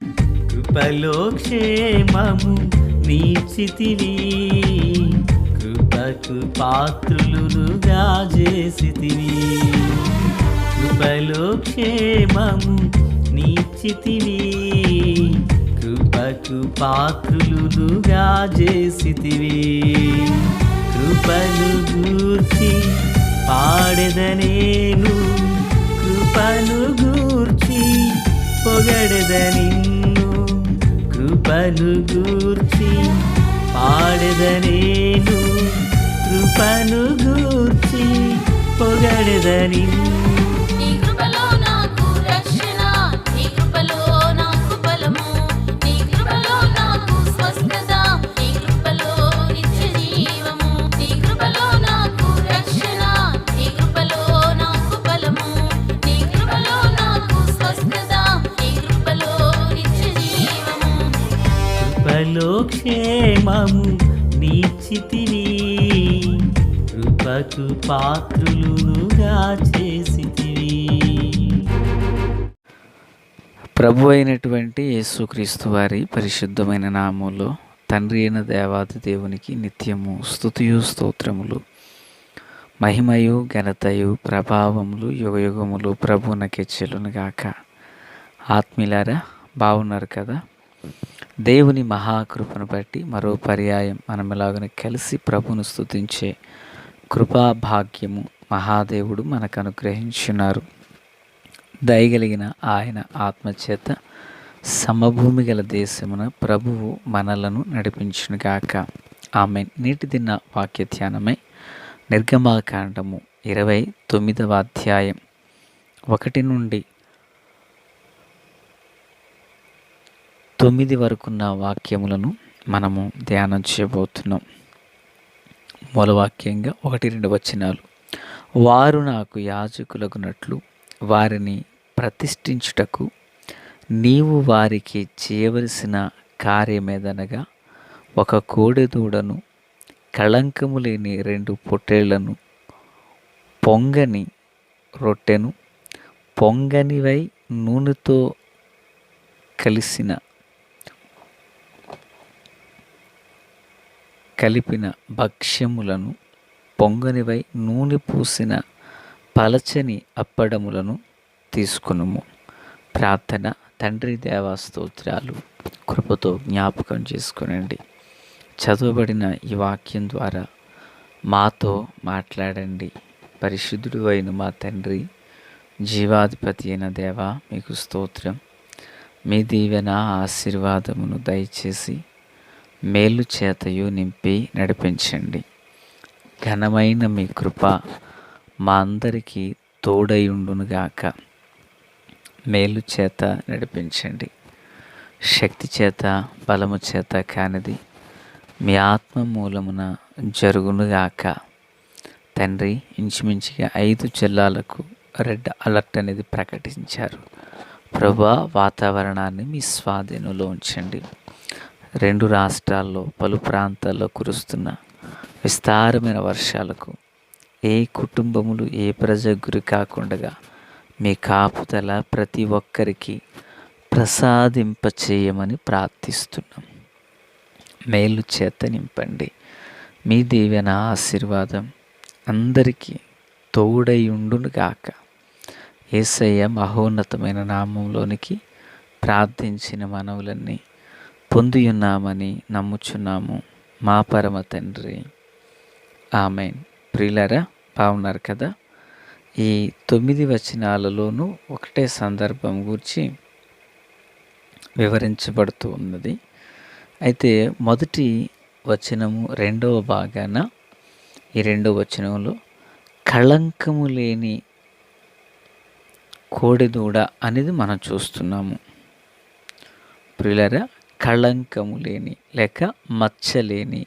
కృపలో క్షేమము నీచితివి కృపకు పాత్రులుగా చేసితివి కృపలో క్షేమము నీచితివి కృపకు పాత్రులుగా చేసితివి కృపలు గూర్చి పాడెదనేను కృపలు గూర్చి పొగడెద నిన్ను కృపను గూర్చి పాడెద నేను కృపను గూర్చి పొగడెద నిన్ను క్షేమము నీచితివి కృపకు పాత్రులుగా చేసితివి. ప్రభు అయినటువంటి యేసుక్రీస్తు వారి పరిశుద్ధమైన నామంలో తండ్రి అయిన దేవాది దేవునికి నిత్యము స్థుతియు స్తోత్రములు. మహిమయు ఘనతయు ప్రభావములు యుగయుగములు ప్రభునకే చెల్లును గాక ఆత్మీలారా బాగున్నారు కదా? దేవుని మహాకృపను బట్టి మరో పర్యాయం మనం ఇలాగనే కలిసి ప్రభును స్తుతించే కృపా భాగ్యము మహాదేవుడు మనకు అనుగ్రహించున్నారు దయగలిగిన ఆయన ఆత్మచేత సమభూమి గల దేశమున ప్రభువు మనలను నడిపించునుగాక ఆమె నీటి దిన్న వాక్య ధ్యానమై నిర్గమాకాండము ఇరవై తొమ్మిదవ అధ్యాయం. ఒకటి నుండి తొమ్మిది వరకున్న వాక్యములను మనము ధ్యానం చేయబోతున్నాం. మూలవాక్యంగా ఒకటి రెండు వచనాలు. వారు నాకు యాజకులగునట్లు వారిని ప్రతిష్ఠించుటకు నీవు వారికి చేయవలసిన కార్యమేదనగా ఒక కోడెదూడను కళంకము లేని రెండు పొట్టేళ్ళను పొంగని రొట్టెను పొంగనివై నూనెతో కలిసిన కలిపిన భక్ష్యములను పొంగనివై నూనె పూసిన పలచని అప్పడములను తీసుకునుము. ప్రార్థన తండ్రి దేవాస్తోత్రాలు కృపతో జ్ఞాపకం చేసుకునండి. చదవబడిన ఈ వాక్యం ద్వారా మాతో మాట్లాడండి. పరిశుద్ధుడు అయిన మా తండ్రి జీవాధిపతి అయిన దేవా మీకు స్తోత్రం. మీ దీవెన ఆశీర్వాదమును దయచేసి మేలు చేతయు నింపి నడిపించండి. ఘనమైన మీ కృప మా అందరికీ తోడయుండునుగాక. మేలు చేత నడిపించండి. శక్తి చేత బలము చేత కానిది మీ ఆత్మ మూలమున జరుగునుగాక. తండ్రి ఇంచుమించుగా ఐదు జిల్లాలకు రెడ్ అలర్ట్ అనేది ప్రకటించారు. ప్రభా వాతావరణాన్ని మీ స్వాధీనంలో ఉంచండి. రెండు రాష్ట్రాల్లో పలు ప్రాంతాల్లో కురుస్తున్న విస్తారమైన వర్షాలకు ఏ కుటుంబములు ఏ ప్రజ గురి కాకుండా మీ కాపుదల ప్రతి ఒక్కరికి ప్రసాదింప చేయమని ప్రార్థిస్తున్నాం. మేలు చేత నింపండి. మీ దీవెన ఆశీర్వాదం అందరికీ తోడై ఉండును గాక ఏసయ్య మహోన్నతమైన నామంలోనికి ప్రార్థించిన మనవులన్నీ పొందియున్నామని నమ్ముచున్నాము. మా పరమ తండ్రి. ఆమె ప్రియులరా బాగున్నారు కదా? ఈ తొమ్మిది వచనాలలోనూ ఒకటే సందర్భం గురించి వివరించబడుతూ ఉన్నది. అయితే మొదటి వచనము రెండవ భాగాన ఈ రెండవ వచనంలో కళంకము లేని కోడిదూడ అనేది మనం చూస్తున్నాము. ప్రియులరా కళంకము లేని లేక మచ్చలేని.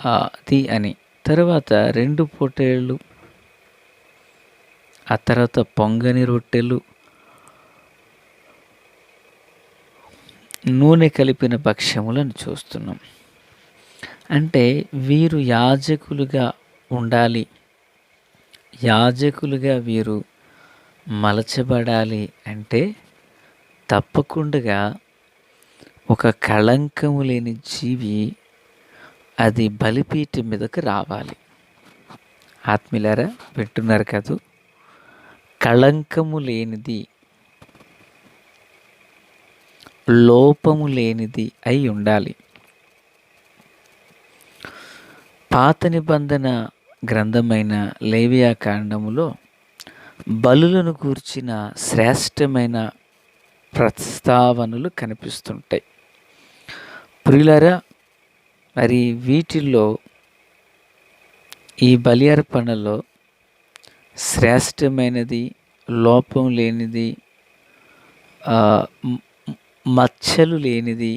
అది అని. తర్వాత రెండు పొటేళ్ళు ఆ తర్వాత పొంగని రొట్టెలు. నూనె కలిపిన భక్ష్యములను చూస్తున్నాం. అంటే వీరు యాజకులుగా ఉండాలి. యాజకులుగా వీరు మలచబడాలి అంటే తప్పకుండా ఒక కళంకము లేని జీవి అది బలిపీఠం మీదకు రావాలి. ఆత్మీలారా పెట్టున్నారు కాదు? కళంకము లేనిది లోపము లేనిది అయి ఉండాలి. పాత నిబంధన గ్రంథమైన లేవియా కాండములో బలులను కూర్చిన శ్రేష్టమైన ప్రస్తావనలు కనిపిస్తుంటాయి. ప్రియులారా మరి వీటిల్లో ఈ బలి అర్పణలో శ్రేష్టమైనది లోపం లేనిది మచ్చలు లేనిది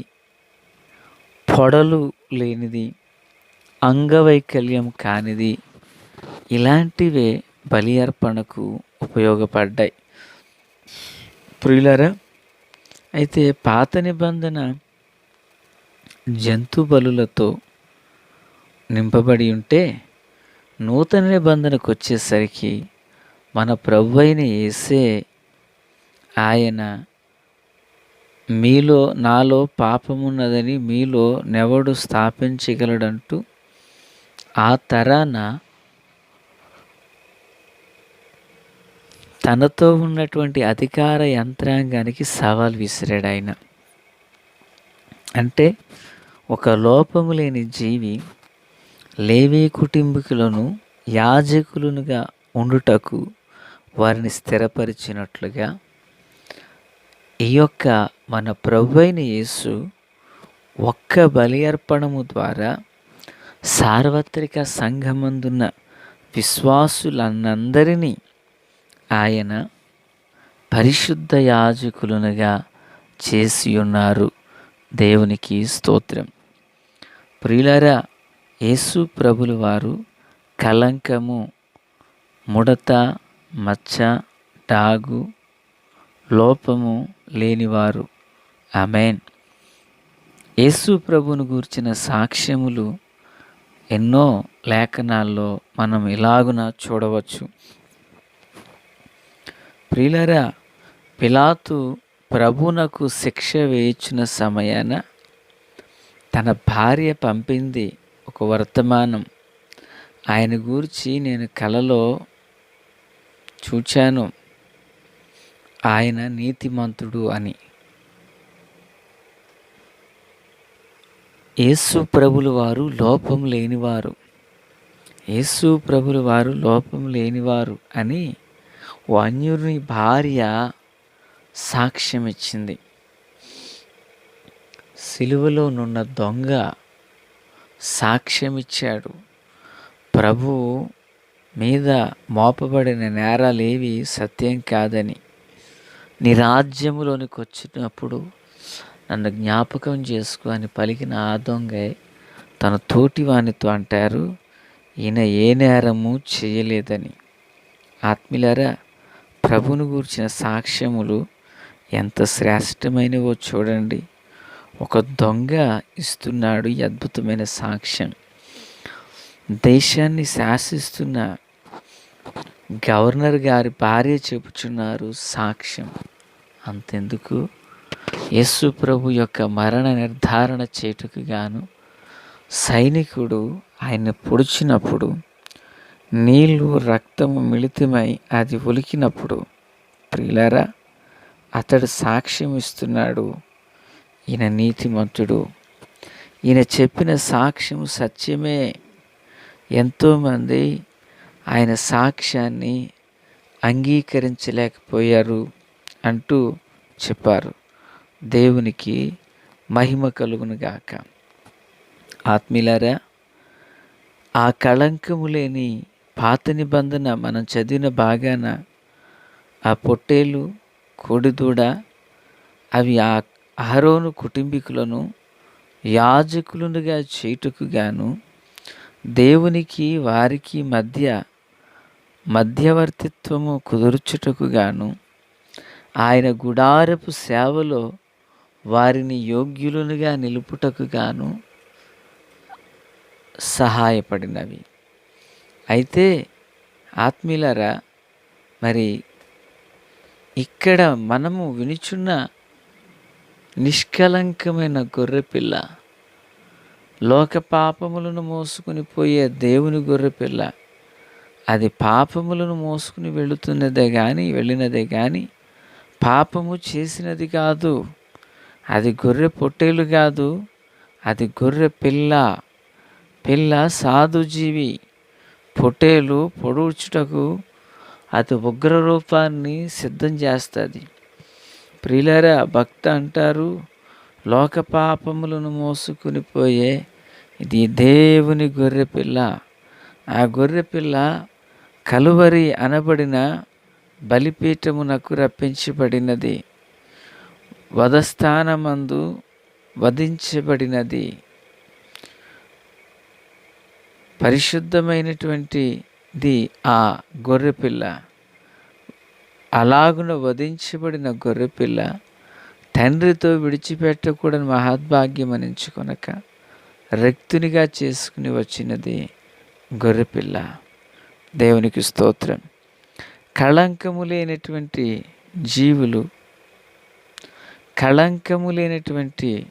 పొడలు లేనిది అంగవైకల్యం కానిది ఇలాంటివే బలి అర్పణకు ఉపయోగపడ్డాయి. ప్రియులారా అయితే పాత నిబంధన జంతు బలులతో నింపబడి ఉంటే నూతన నిబంధనకు వచ్చేసరికి మన ప్రభు అయిన యేసే ఆయన మీలో నాలో పాపమున్నదని మీలో నెవడు స్థాపించగలడంటూ ఆ తరాన తనతో ఉన్నటువంటి అధికార యంత్రాంగానికి సవాల్ విసిరాడు ఆయన. అంటే ఒక లోపము లేని జీవి లేవీ కుటుంబీకులను యాజకులనుగా ఉండుటకు వారిని స్థిరపరిచినట్లుగా ఈ యొక్క మన ప్రభు అయిన యేసు ఒక్క బలి అర్పణము ద్వారా సార్వత్రిక సంఘమందున్న విశ్వాసులన్నందరినీ ఆయన పరిశుద్ధ యాజకులునుగా చేసి ఉన్నారు దేవునికి స్తోత్రం. ప్రియులారా యేసు ప్రభులు వారు కలంకము ముడత మచ్చ డాగు లోపము లేనివారు. అమెన్ యేసు ప్రభును గూర్చిన సాక్ష్యములు ఎన్నో లేఖనాల్లో మనం ఇలాగున చూడవచ్చు. ప్రియులరా పిలాతు ప్రభునకు శిక్ష వేయించిన సమయాన తన భార్య పంపింది ఒక వర్తమానం. ఆయన గూర్చి నేను కలలో చూచాను. ఆయన నీతిమంతుడు అని. యేసు ప్రభులు వారు లోపం లేనివారు. యేసు ప్రభులు వారు లోపం లేనివారు అని వన్యుని భార్య సాక్ష్యం ఇచ్చింది సిలువలో నున్న దొంగ సాక్ష్యమిచ్చాడు. ప్రభు మీద మోపబడిన నేరాలేవి సత్యం కాదని నీ రాజ్యములోనికి వచ్చినప్పుడు నన్ను జ్ఞాపకం చేసుకుని అని పలికిన ఆ దొంగే తన తోటి వానితో అంటారు ఈయన ఏ నేరము చేయలేదని. ఆత్మీలరా ప్రభును గూర్చిన సాక్ష్యములు ఎంత శ్రేష్టమైనవో చూడండి. ఒక దొంగ ఇస్తున్నాడు ఈ అద్భుతమైన సాక్ష్యం. దేశాన్ని శాసిస్తున్న గవర్నర్ గారి భార్య చెబుతున్నారు సాక్ష్యం. అంతెందుకు? యేసు ప్రభు యొక్క మరణ నిర్ధారణ చేటుకు గాను సైనికుడు ఆయన పొడిచినప్పుడు నీళ్ళు రక్తము మిళితమై అది ఒలికినప్పుడు ప్రియులరా అతడు సాక్ష్యం ఇస్తున్నాడు ఈయన నీతిమంతుడు. ఈయన చెప్పిన సాక్ష్యం సత్యమే. ఎంతోమంది ఆయన సాక్ష్యాన్ని అంగీకరించలేకపోయారు అంటూ చెప్పారు. దేవునికి మహిమ కలుగునుగాక గాక. ఆ కళంకము లేని పాత నిబంధన మనం చదివిన బాగాన ఆ పొట్టేలు కోడిదూడ అవి ఆ అహరోను కుటుంబీకులను యాజకులుగా చేయుటకు గాను దేవునికి వారికి మధ్య మధ్యవర్తిత్వము కుదుర్చుటకు గాను ఆయన గుడారపు సేవలో వారిని యోగ్యులనుగా నిలుపుటకు గాను సహాయపడినవి. అయితే ఆత్మీయులరా మరి ఇక్కడ మనము వినిచున్న నిష్కలంకమైన గొర్రెపిల్ల. లోక పాపములను మోసుకుని పోయే దేవుని గొర్రెపిల్ల. అది పాపములను మోసుకుని వెళుతున్నదే కానీ వెళ్ళినదే కానీ పాపము చేసినది కాదు. అది గొర్రె పొట్టేలు కాదు. అది గొర్రె పిల్ల. పిల్ల సాధుజీవి పొట్టేలు పొడుచుటకు అది ఉగ్ర రూపాన్ని సిద్ధం చేస్తుంది. ప్రియులరా భక్త అంటారు లోక పాపములను మోసుకుని పోయే ఇది దేవుని గొర్రె పిల్ల. ఆ గొర్రె పిల్ల కలువరి అనబడిన బలిపీఠమునకు రప్పించబడినది. వధస్థానమందు వధించబడినది. పరిశుద్ధమైనటువంటిది ఆ గొర్రెపిల్ల అలాగున వధించబడిన గొర్రెపిల్ల తండ్రితో విడిచిపెట్టకూడని మహద్భాగ్యం అనించుకొనక రక్తునిగా చేసుకుని వచ్చినది గొర్రెపిల్ల. దేవునికి స్తోత్రం. కళంకము లేనటువంటి జీవులు కళంకము లేనటువంటి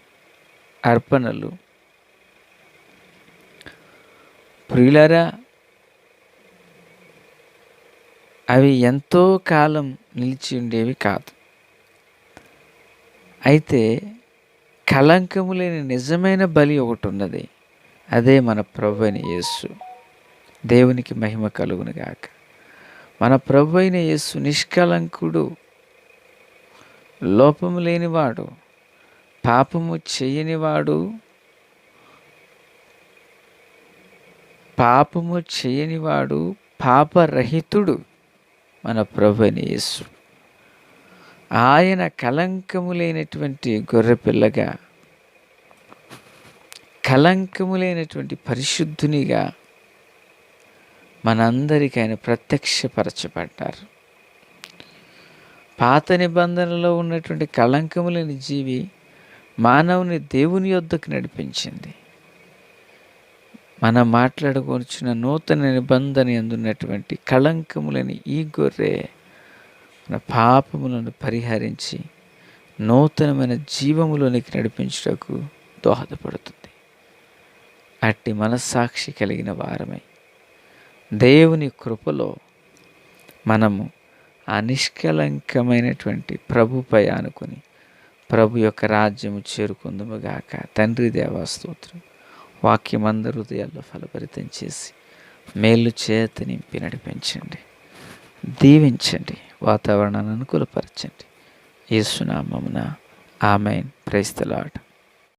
అర్పణలు ప్రియులరా అవి ఎంతో కాలం నిలిచి ఉండేవి కాదు. అయితే కళంకము లేని నిజమైన బలి ఒకటి ఉన్నది అదే మన ప్రభు అయిన యేసు. దేవునికి మహిమ కలుగును గాక. మన ప్రభు అయిన యేసు నిష్కలంకుడు లోపము లేనివాడు పాపము చేయనివాడు పాపము చేయనివాడు పాపరహితుడు. మన ప్రభు యేసు. ఆయన కలంకము లేనటువంటి గొర్రెపిల్లగా కలంకము లేనటువంటి పరిశుద్ధునిగా మనందరికీ ఆయన ప్రత్యక్షపరచబడ్డారు. పాత నిబంధనలో ఉన్నటువంటి కళంకము లేని జీవి మానవుని దేవుని యొద్దకు నడిపించింది. మనం మాట్లాడుకొచ్చిన నూతన నిబంధన ఎందున్నటువంటి కళంకములని ఈ గొర్రె మన పాపములను పరిహరించి నూతనమైన జీవములోనికి నడిపించుటకు దోహదపడుతుంది. అట్టి మనస్సాక్షి కలిగిన వారమై. దేవుని కృపలో మనము ఆ నిష్కలంకమైనటువంటి ప్రభుపై ఆనుకొని ప్రభు యొక్క రాజ్యము చేరుకుందుముగాక తండ్రి దేవాస్తోత్రం వాక్యమందరు హృదయాల్లో ఫలభరితం చేసి మేలు చేత నింపి నడిపించండి. దీవించండి. వాతావరణాన్ని అనుకూలపరచండి. యేసునామమున ఆమెన్. ప్రైస్తలాడ్